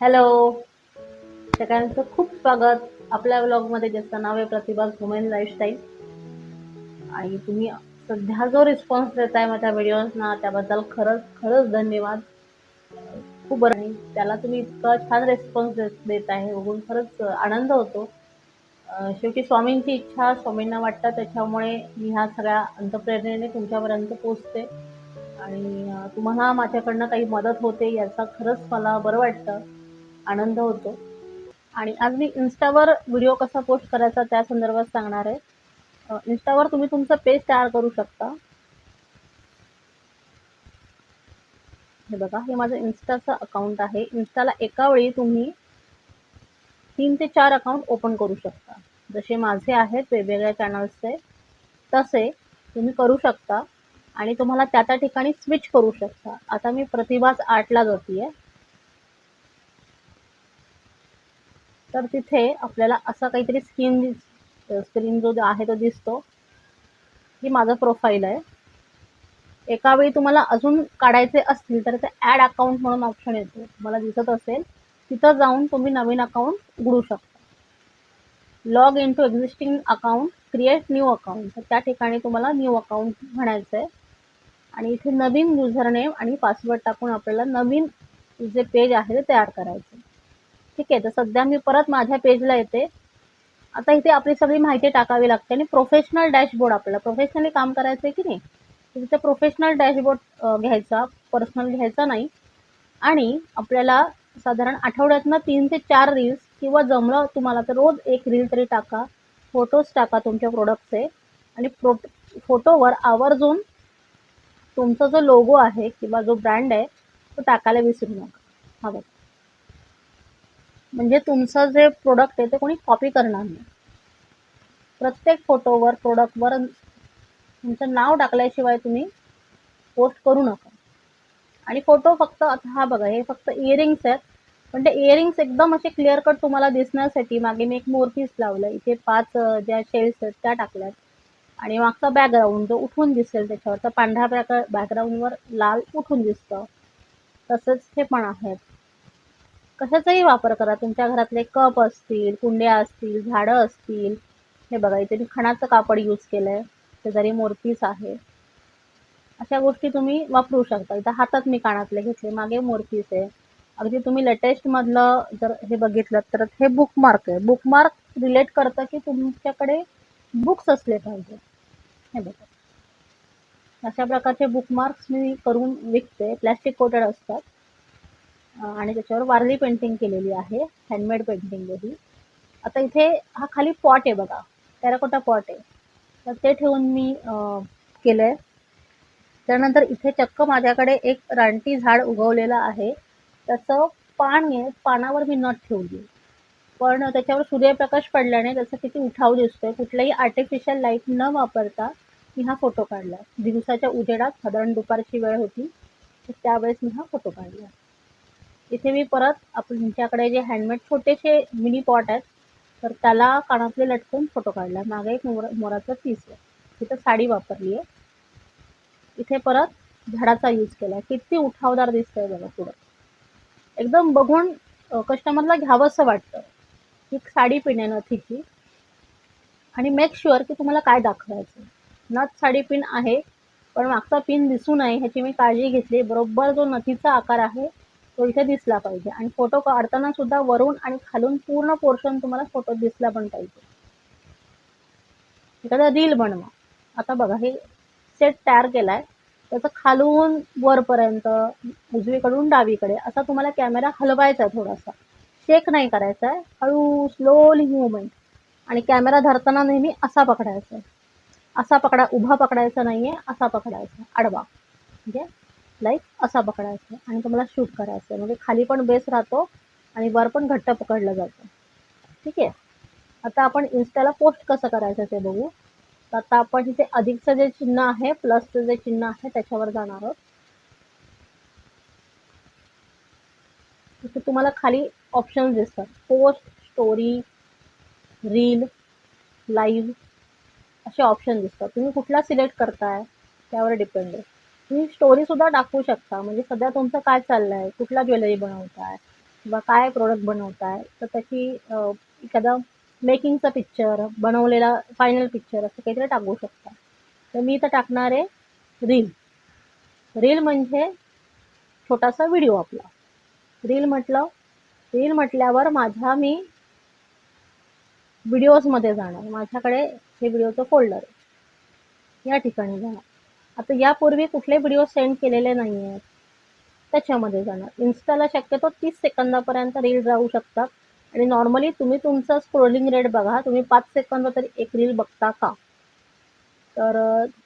Hello सगळ्यांचं खूप स्वागत. आपल्या ब्लॉगमध्ये ज्याचं नाव आहे प्रतिभा वुमेन लाईफस्टाईल आणि तुम्ही सध्या जो रिस्पॉन्स देत आहे माझ्या व्हिडिओजना त्याबद्दल खरंच खरंच धन्यवाद. खूप बरं. आहे त्याला तुम्ही इतका छान रिस्पॉन्स देत आहे. बघून खरंच आनंद होतो. शेवटी स्वामींची इच्छा स्वामींना वाटतं. त्याच्यामुळे मी ह्या सगळ्या अंतप्रेरणेने तुमच्यापर्यंत पोचते आणि तुम्हाला माझ्याकडनं काही मदत होते याचा खरंच मला बरं वाटतं. आनंद होतो. आणि आज मी इन्स्टावर व्हिडिओ कसा पोस्ट करायचा त्या संदर्भात सांगणार आहे. इन्स्टावर तुम्ही तुमचं पेज तयार करू शकता. हे बघा हे माझं इन्स्टाचं अकाउंट आहे. इन्स्टाला एका वेळी तुम्ही तीन ते चार अकाउंट ओपन करू शकता. जसे माझे आहेत वेगवेगळ्या चॅनल्सचे तसे तुम्ही करू शकता. आणि तुम्हाला त्या त्या ठिकाणी स्विच करू शकता. आता मी प्रतिभाच आर्टला जाते आहे तर तिथे आपल्याला असा काहीतरी स्क्रीन स्क्रीन जो आहे तो दिसतो. ही माझं प्रोफाईल आहे. एका वेळी तुम्हाला अजून काढायचे असतील तर ते ॲड अकाउंट म्हणून ऑप्शन येतो. तुम्हाला दिसत असेल तिथं जाऊन तुम्ही नवीन अकाउंट उघडू शकता. Log in to existing account create new account तर त्या ठिकाणी तुम्हाला न्यू अकाउंट म्हणायचं आहे. आणि इथे नवीन युजरनेम आणि पासवर्ड टाकून आपल्याला नवीन जे पेज आहे ते तयार करायचं आहे. ठीक आहे तर सध्या मी परत माझ्या पेजला येते. आता इथे आपली सगळी माहिती टाकावी लागते आणि प्रोफेशनल डॅशबोर्ड आपल्याला. प्रोफेशनली काम करायचं आहे की नाही? तिथे प्रोफेशनल डॅशबोर्ड घ्यायचा पर्सनल घ्यायचा नाही. आणि आपल्याला साधारण आठवड्यातनं तीन ते चार रील्स किंवा जमलं तुम्हाला तर रोज एक रील तरी टाका. फोटोज टाका तुमच्या प्रोडक्टचे आणि प्रो फोटोवर आवर्जून तुमचा जो लोगो आहे किंवा जो ब्रँड आहे तो टाकायला विसरू नका. हवं म्हणजे तुमचं जे प्रोडक्ट आहे ते कोणी कॉपी करणार नाही. प्रत्येक फोटोवर प्रोडक्टवर तुमचं नाव टाकल्याशिवाय तुम्ही पोस्ट करू नका. आणि फोटो फक्त आता हा बघा हे फक्त इयरिंग्स आहेत. पण ते इयरिंग्स एकदम असे क्लिअर कट तुम्हाला दिसण्यासाठी मागे मी एक मोरपीस लावलं इथे पाच ज्या शेल्स आहेत त्या टाकल्यात. आणि मागचा बॅकग्राऊंड जो उठून दिसेल त्याच्यावर तर पांढऱ्या बॅक बॅकग्राऊंडवर लाल उठून दिसतं. तसंच हे पण आहेत. कशाचाही वापर करा. तुमच्या घरातले कप असतील कुंड्या असतील झाडं असतील. हे बघा इथे मी खणाचं कापड यूज केलं आहे शेजारी मोरपीस आहे. अशा गोष्टी तुम्ही वापरू शकता. इथं हातात मी कानातले घेतले. मागे मोरपीस आहे. अगदी तुम्ही लेटेस्टमधलं जर हे बघितलं तर हे बुकमार्क आहे. बुकमार्क रिलेट करतं की तुमच्याकडे बुक्स असले पाहिजे. हे बघा. अशा प्रकारचे बुकमार्क्स मी करून विकते. प्लॅस्टिक कोटेड असतात. आणि त्याच्यावर वारली पेंटिंग केलेली आहे हँडमेड पेंटिंग ही. आता इथे हा खाली पॉट आहे बघा टेराकोटा पॉट आहे. तर ते ठेवून मी केलं आहे त्यानंतर इथे चक्क माझ्याकडे एक रानटी झाड उगवलेलं आहे. त्याचं पान आहे पानावर मी नट ठेवली. पण त्याच्यावर सूर्यप्रकाश पडल्याने त्याचा किती उठाव दिसतोय. कुठल्याही आर्टिफिशियल लाइट न वापरता मी हा फोटो काढला. दिवसाच्या उजेडात साधारण दुपारची वेळ होती तर त्यावेळेस मी हा फोटो काढला. इथे मी परत आपल्याकडे जे हँडमेड छोटेसे मिनी पॉट आहेत तर त्याला कानातले लटकून फोटो काढला. मागे एक मोर मोराचं पीस आहे. तिथं साडी वापरली आहे. इथे परत झाडाचा यूज केला आहे. किती उठावदार दिसतंय बघा पुढं. एकदम बघून कस्टमरला घ्यावंसं वाटतं ही साडी पिन आहे. नथीची आणि मेक शुअर की तुम्हाला काय दाखवायचं नथ साडी पिन आहे पण मागचा पिन दिसू नये ह्याची मी काळजी घेतली बरोबर जो नथीचा आकार आहे तो इथे दिसला पाहिजे. आणि फोटो काढताना सुद्धा वरून आणि खालून पूर्ण पोर्शन तुम्हाला फोटो दिसला पण पाहिजे. एखादा रील बनवा. आता बघा हे सेट तयार केलाय. त्याचं खालून वरपर्यंत उजवीकडून डावीकडे असा तुम्हाला कॅमेरा हलवायचा आहे थोडासा. शेक नाही करायचा आहे. हळू स्लोली मुवमेंट आणि कॅमेरा धरताना नेहमी असा पकडायचा आहे. असा पकडा उभा पकडायचा नाहीये असा पकडायचा आडवा. म्हणजे लाईक असा पकडायचा आणि तुम्हाला शूट करायचं आहे म्हणजे खाली पण बेस राहतो आणि वर पण घट्ट पकडलं जातं. ठीक? आहे आता आपण इन्स्टाला पोस्ट कसं करायचं ते बघू. तर आता आपण इथे अधिकचं जे चिन्ह आहे प्लसचं जे चिन्ह आहे त्याच्यावर जाणार आहोत. तुम्हाला खाली ऑप्शन्स दिसतात. पोस्ट स्टोरी रील लाईव्ह असे ऑप्शन दिसतात. तुम्ही कुठला सिलेक्ट करताय त्यावर डिपेंड आहे. तुम्ही स्टोरी सुद्धा टाकू शकता. म्हणजे सध्या तुमचं काय चाललंय? कुठला ज्वेलरी बनवताय? किंवा काय प्रोडक्ट बनवताय? तर त्याची एखादा मेकिंगचा पिक्चर बनवलेला फायनल पिक्चर असं काहीतरी टाकू शकता. तर मी इथं टाकणार आहे रील रील म्हणजे छोटासा व्हिडिओ आपला. रील म्हटलं रील म्हटल्यावर माझ्या मी व्हिडिओजमध्ये जाणार. माझ्याकडे हे व्हिडिओचं फोल्डर आहे. या ठिकाणी जाणार. आता यापूर्वी कुठले व्हिडिओ सेंड केलेले नाही आहेत त्याच्यामध्ये जाणार. इन्स्टाला शक्यतो तीस सेकंदापर्यंत रील राहू शकतात. आणि नॉर्मली तुम्ही तुमचं स्क्रोलिंग रेट बघा. तुम्ही पाच सेकंद तरी एक रील बघता का? तर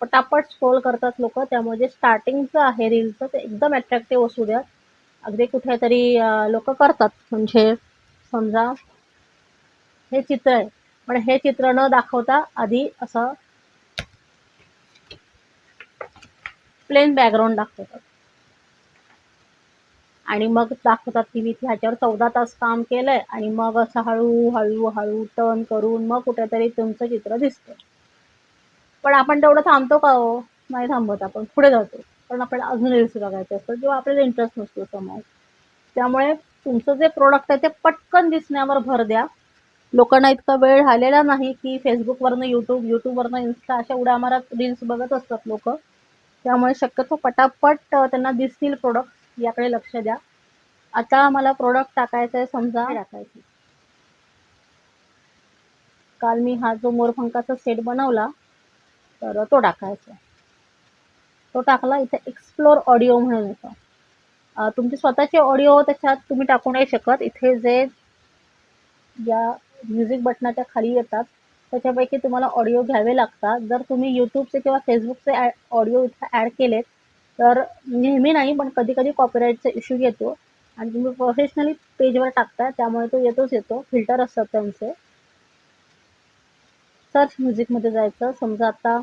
पटापट स्क्रोल करतात लोक. त्यामुळे जे स्टार्टिंगचं आहे रीलचं ते एकदम अट्रॅक्टिव्ह असू द्या. अगदी कुठेतरी लोक करतात. म्हणजे समजा हे चित्र आहे. पण हे चित्र न दाखवता आधी असं प्लेन बॅकग्राऊंड दाखवतात. आणि मग दाखवतात की मी ह्याच्यावर चौदा तास काम केलंय आणि मग असं हळू हळू हळू टर्न करून मग कुठेतरी तुमचं चित्र दिसतं पण आपण तेवढं थांबतो का हो? नाही थांबत आपण. पुढे जातो. कारण आपल्याला अजून रील्स बघायचे असतात किंवा आपल्याला इंटरेस्ट नसतो समोर. त्यामुळे तुमचं जे प्रोडक्ट आहे ते पटकन दिसण्यावर भर द्या. लोकांना इतका वेळ झालेला नाही की फेसबुकवरनं यूट्यूब यूट्यूबवरनं इन्स्टा अशा उड्या मारत रील्स बघत असतात लोक. त्यामुळे शक्यतो पटापट त्यांना दिसतील प्रोडक्ट याकडे लक्ष द्या. आता मला प्रोडक्ट टाकायचं आहे समजा टाकायचं. काल मी हा जो मोरपंखाचा सेट बनवला तर तो टाकायचा. तो टाकला इथे एक्सप्लोर ऑडिओ म्हणून येतं तुमचे स्वतःचे ऑडिओ त्याच्यात तुम्ही टाकू नाही शकत. इथे जे या म्युझिक बटनाच्या खाली येतात त्याच्यापैकी तुम्हाला ऑडिओ घ्यावे लागतात. जर तुम्ही यूट्यूबचे किंवा फेसबुकचे ऑडिओ इथं ॲड केलेत तर नेहमी नाही पण कधी कधी कॉपीराईटचा इश्यू येतो. आणि तुम्ही प्रोफेशनली पेजवर टाकता त्यामुळे तो येतोच येतो. फिल्टर असतात त्यांचे. सर्च म्युझिकमध्ये जायचं. समजा आता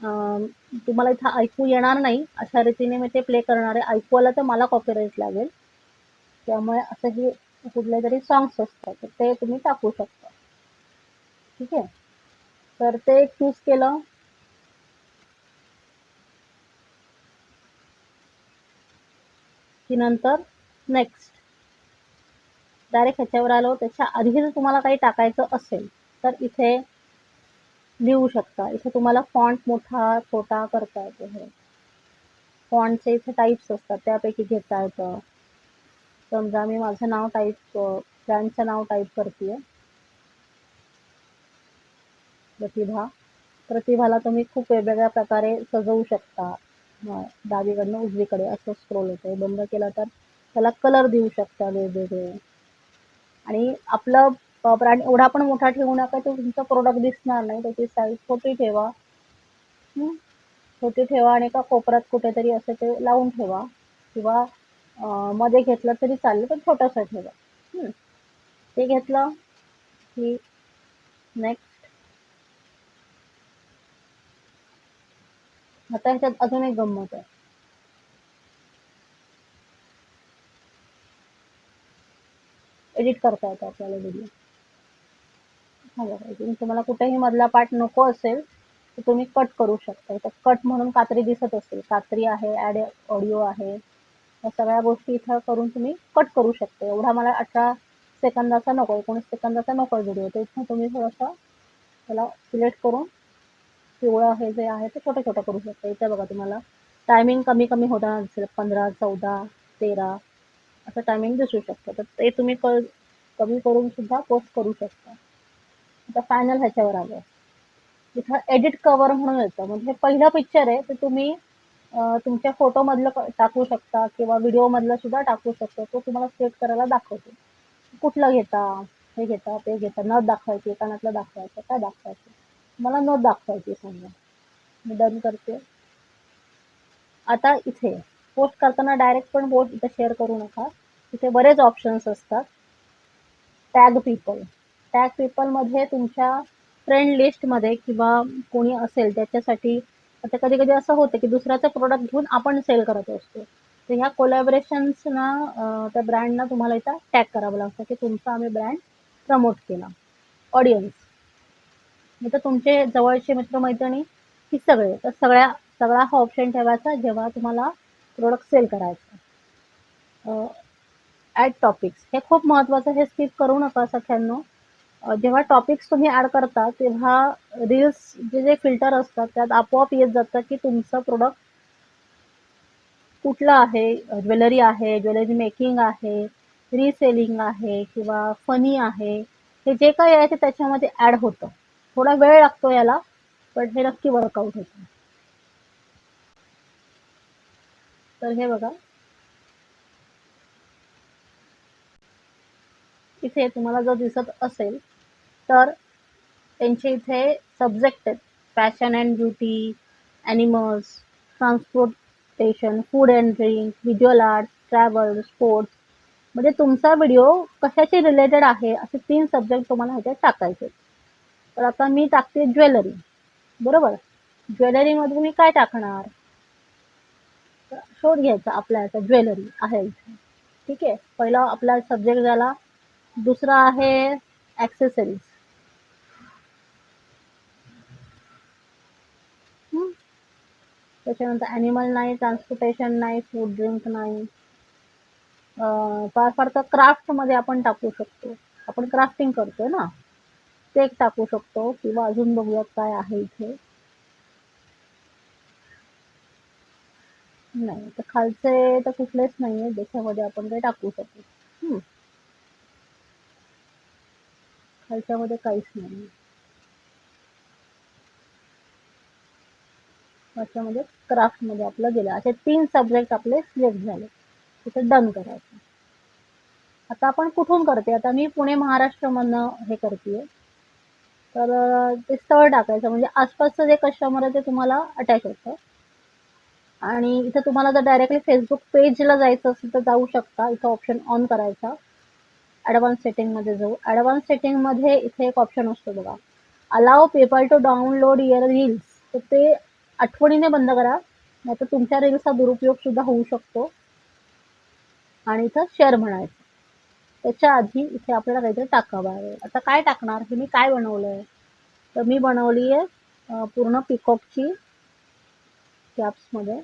तुम्हाला इथं ऐकू येणार नाही अशा रीतीने मी ते प्ले करणार आहे. ऐकू आलं तर मला कॉपीराईट लागेल. त्यामुळे असं हे कुठले तरी सॉंग्स असतात. तर ते तुम्ही टाकू शकता. ठीक आहे? तर ते चूज केलं. की नंतर नेक्स्ट डायरेक्ट ह्याच्यावर आलो त्याच्या आधी जर तुम्हाला काही टाकायचं असेल तर इथे लिहू शकता. इथे तुम्हाला फॉन्ट मोठा छोटा करता येतो. हे फॉन्टचे इथे टाईप्स असतात त्यापैकी घेता येतं. समजा मी माझं नाव टाईप ब्रँडचं नाव टाईप करते प्रतिभा. प्रतिभाला तुम्ही खूप वेगवेगळ्या प्रकारे सजवू शकता. डावीकडनं उजवीकडे असं स्क्रोल होतं बंद केलं तर त्याला कलर देऊ शकता वेगवेगळे. आणि आपलं ब्रँड एवढा पण मोठा ठेवू नका तो तुमचं प्रोडक्ट दिसणार नाही. त्याची साईज छोटी ठेवा. छोटी ठेवा आणि एका कोपऱ्यात कुठेतरी असं ते लावून ठेवा. किंवा मध्ये घेतलं तरी चालेल पण छोटंसं ठेवा. ते घेतलं की नेक्स्ट आता ह्याच्यात अजून एक गंमत आहे. एडिट करता येतं आपल्याला व्हिडिओ हा बघा तुम्हाला कुठेही मधला पार्ट नको असेल तर तुम्ही कट करू शकता. इथं कट म्हणून कात्री दिसत असेल. कात्री आहे ॲड ऑडिओ आहे. या सगळ्या गोष्टी इथं करून तुम्ही कट करू शकता. एवढा मला अठरा सेकंदाचा नको एकोणीस सेकंदाचा नको व्हिडिओ तर इथं तुम्ही थोडंसं त्याला सिलेक्ट करून पिवळं हे जे आहे ते छोटं छोटं करू शकता. इथे बघा तुम्हाला. टायमिंग कमी कमी होताना दिसेल पंधरा चौदा तेरा असं टायमिंग दिसू शकतं. तर ते तुम्ही क कमी करून सुद्धा पोस्ट करू शकता. आता फायनल ह्याच्यावर आलं इथं एडिट कवर म्हणून येतं. म्हणजे हे पहिलं पिक्चर आहे ते तुम्ही तुमच्या फोटोमधलं क- टाकू शकता किंवा व्हिडिओमधलं सुद्धा टाकू शकता. तो तुम्हाला सेट करायला दाखवतो. कुठलं घेता हे घेता ते घेता नथ दाखवायची कानातलं दाखवायचं काय दाखवायचं? मला न दाखवायची समजा मी डन करते. आता इथे पोस्ट करताना डायरेक्ट पण पोस्ट इथे शेअर करू नका. इथे बरेच ऑप्शन्स असतात. टॅग पीपल टॅग पीपलमध्ये तुमच्या फ्रेंड लिस्टमध्ये किंवा कोणी असेल त्याच्यासाठी आता कधी कधी असं होतं की दुसऱ्याचं प्रोडक्ट घेऊन आपण सेल करत असतो. तर ह्या कोलॅबरेशन्सना त्या ब्रँडना तुम्हाला इथं टॅग करावं लागतं की तुमचा आम्ही ब्रँड प्रमोट केला. ऑडियन्स तर तुमचे जवळचे मित्रमैत्रिणी ही सगळे. तर सगळ्या सगळा हा ऑप्शन ठेवायचा जेव्हा तुम्हाला प्रोडक्ट सेल करायचा. ऍड ॲड टॉपिक्स हे खूप महत्त्वाचं हे स्किप करू नका सख्यांनो. जेव्हा टॉपिक्स तुम्ही ॲड करता तेव्हा रील्स जे जे फिल्टर असतात त्यात आपोआप येत जातं की तुमचं प्रोडक्ट कुठलं आहे? ज्वेलरी आहे ज्वेलरी मेकिंग आहे रिसेलिंग आहे किंवा फनी आहे. हे जे काही आहे ते त्याच्यामध्ये ॲड होतं. थोडा वेळ लागतो याला पण हे नक्की वर्कआउट होतं. तर हे बघा. इथे तुम्हाला जर दिसत असेल तर त्यांचे इथे सब्जेक्ट आहेत. Fashion and beauty animals transportation food and drink visual art travel sports म्हणजे तुमचा व्हिडिओ कशाशी रिलेटेड आहे असे तीन सब्जेक्ट तुम्हाला ह्याच्यात टाकायचे तर आता मी टाकते ज्वेलरी. बरोबर? ज्वेलरीमध्ये मी काय टाकणार? शोध घ्यायचा आपल्या आता ज्वेलरी आहे इथे. ठीक आहे? पहिला आपला सब्जेक्ट झाला. दुसरा आहे ॲक्सेसरीज त्याच्यानंतर ॲनिमल नाही ट्रान्सपोर्टेशन नाही फूड ड्रिंक नाही. फार फार तर क्राफ्टमध्ये आपण टाकू शकतो. आपण क्राफ्टिंग करतोय ना? ते एक टाकू शकतो किंवा अजून बघूयात काय आहे इथे. नाही तर खालचे तर कुठलेच नाही आहे ज्याच्यामध्ये आपण ते टाकू शकू खालच्यामध्ये काहीच नाही त्याच्यामध्ये क्राफ्टमध्ये आपलं गेलं. असे तीन सब्जेक्ट आपले सिलेक्ट झाले. तिथे डन करायचं. आता आपण कुठून करते आता मी पुणे महाराष्ट्रमधनं हे करते तर ते स्थळ टाकायचं. म्हणजे आसपासचं जे कस्टमर आहे ते तुम्हाला अटॅच होतं. आणि इथं तुम्हाला जर डायरेक्टली फेसबुक पेजला जायचं असेल तर जाऊ शकता. इथं ऑप्शन ऑन करायचा. ॲडव्हान्स सेटिंगमध्ये जाऊ. ॲडव्हान्स सेटिंगमध्ये इथे एक ऑप्शन असतो बघा. Allow people to download your reels तर ते आठवणीने बंद करा. नाही तर तुमच्या रील्सचा दुरुपयोग सुद्धा होऊ शकतो. आणि इथं शेअर म्हणायचं. त्याच्या आधी इथे आपल्याला काहीतरी टाकावं आहे. आता काय टाकणार? हे मी काय बनवलं आहे तर मी बनवली आहे पूर्ण पिकॉकची कॅप्समध्ये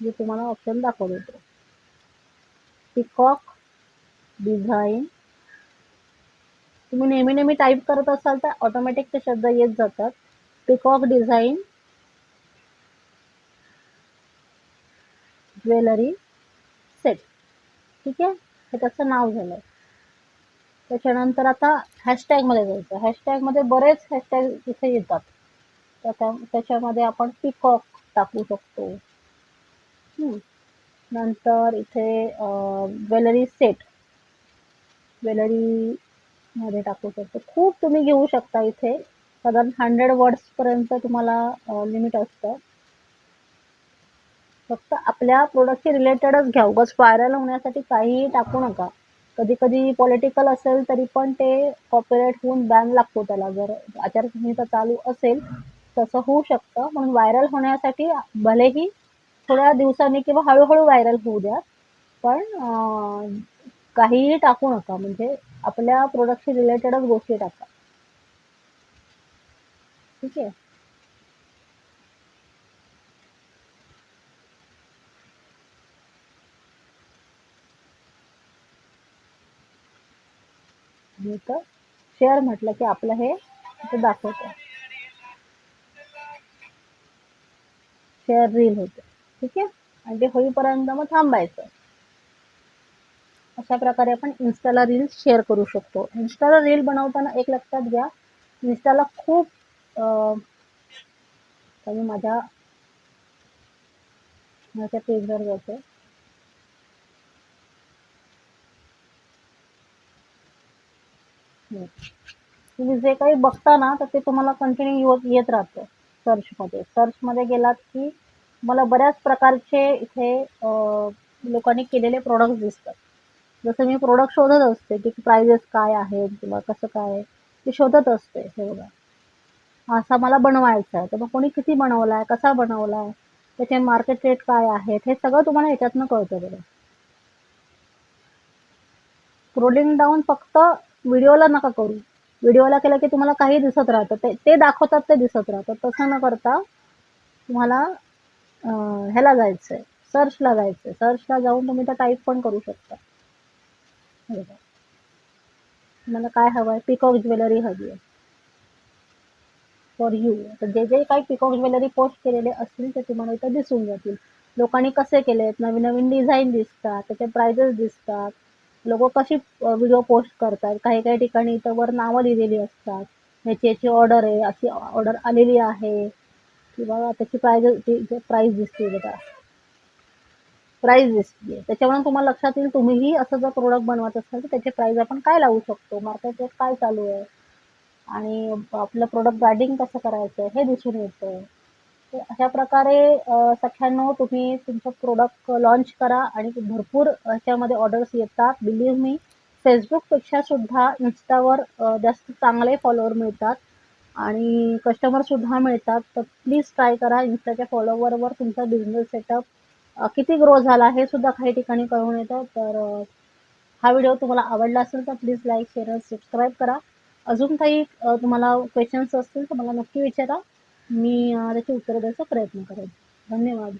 जे तुम्हाला ऑप्शन दाखवलं होतं पिकॉक डिझाईन. तुम्ही नेहमी नेहमी टाईप करत असाल तर ऑटोमॅटिक ते शब्द येत जातात. Peacock design. Jewellery set. ठीक आहे? हे त्याचं नाव झालं त्याच्यानंतर आता हॅशटॅगमध्ये जायचं. हॅशटॅगमध्ये बरेच हॅशटॅग इथे येतात. त्या- त्याच्यामध्ये आपण पिकॉक टाकू शकतो. नंतर इथे ज्वेलरी सेट. ज्वेलरी मध्ये टाकू शकतो. खूप तुम्ही घेऊ शकता इथे. साधारण हंड्रेड वर्ड्सपर्यंत तुम्हाला लिमिट असतं. फक्त आपल्या प्रोडक्टशी रिलेटेडच घ्या. उगाच व्हायरल होण्यासाठी काहीही टाकू नका. कधी कधी पॉलिटिकल असेल तरी पण ते कॉपरेट होऊन बॅन लागतो त्याला. जर आचारसंहिता चालू असेल तसं होऊ शकतं. म्हणून व्हायरल होण्यासाठी भलेही थोड्या दिवसांनी किंवा हळूहळू व्हायरल होऊ द्या. पण काहीही टाकू नका. म्हणजे आपल्या प्रोडक्टशी रिलेटेडच गोष्टी टाका. ठीक आहे? मी इथं शेअर म्हटलं की आपलं हे इथं दाखवतं. शेअर रील होते. ठीक आहे? आणि ते होईपर्यंत मग थांबायचं. अशा प्रकारे आपण इन्स्टाला रील शेअर करू शकतो. इन्स्टाला रील बनवताना एक लक्षात घ्या. इन्स्टाला खूप माझ्या माझ्या पेजवर जाते. तुम्ही म्हणजे जे काही बघता ना तर ते तुम्हाला कंटिन्यू येत राहतं. सर्चमध्ये सर्चमध्ये गेलात की मला बऱ्याच प्रकारचे इथे लोकांनी केलेले प्रोडक्ट दिसतात. जसं मी प्रोडक्ट शोधत असते की प्राइजेस काय आहेत किंवा कसं काय ते शोधत असते. हे बघा. असा मला बनवायचा आहे. तर मग कोणी किती बनवला आहे कसा बनवला आहे त्याचे मार्केट रेट काय आहेत हे सगळं तुम्हाला ह्याच्यातनं कळतं बघा. स्क्रोलिंग डाऊन फक्त व्हिडिओला नका करू. व्हिडिओला केलं की तुम्हाला काही दिसत राहतं. ते ते दाखवतात ते दिसत राहतं. तसं न करता तुम्हाला ह्याला जायचं आहे सर्चला जायचं आहे सर्चला जाऊन तुम्ही तर टाईप पण करू शकता. तुम्हाला काय हवं आहे पिकॉक ज्वेलरी हवी आहे. फॉर यू तर जे जे काही पिकॉक ज्वेलरी पोस्ट केलेले असतील ते तुम्हाला इथं दिसून जातील. लोकांनी कसे केलेत? नवीन नवीन डिझाईन दिसतात त्याचे प्राइजेस दिसतात. लोक कशी व्हिडिओ पोस्ट करतात? काही काही ठिकाणी इथं वर नावं लिहिलेली असतात. ह्याची याची ऑर्डर आहे अशी ऑर्डर आलेली आहे. किंवा त्याची प्राईज प्राईज दिसते बघा. प्राईज दिसते. त्याच्यामुळे तुम्हाला लक्षात येईल तुम्हीही असं जर प्रोडक्ट बनवत असाल तर त्याची प्राईज आपण काय लावू शकतो? मार्केटवर काय चालू आहे? आणि आपलं प्रोडक्ट ब्रँडिंग कसं करायचं? हे दिसून येतं. तर अशा प्रकारे अ, सख्यांनो तुम्ही तुमचं प्रोडक्ट लॉन्च करा आणि भरपूर ह्याच्यामध्ये ऑर्डर्स येतात. बिलीव्ह मी फेसबुकपेक्षा सुद्धा इन्स्टावर जास्त चांगले फॉलोअर मिळतात आणि कस्टमरसुद्धा मिळतात. तर प्लीज ट्राय करा. इन्स्टाच्या फॉलोवरवर तुमचा बिझनेस सेटअप किती ग्रो झाला हे सुद्धा काही ठिकाणी कळून येतं. तर हा व्हिडिओ तुम्हाला आवडला असेल तर प्लीज लाईक शेअर सबस्क्राईब करा. अजून काही तुम्हाला क्वेश्चन्स असतील तर मला नक्की विचारा. मी त्याचे त्याची उत्तरं द्यायचा प्रयत्न करेन. धन्यवाद.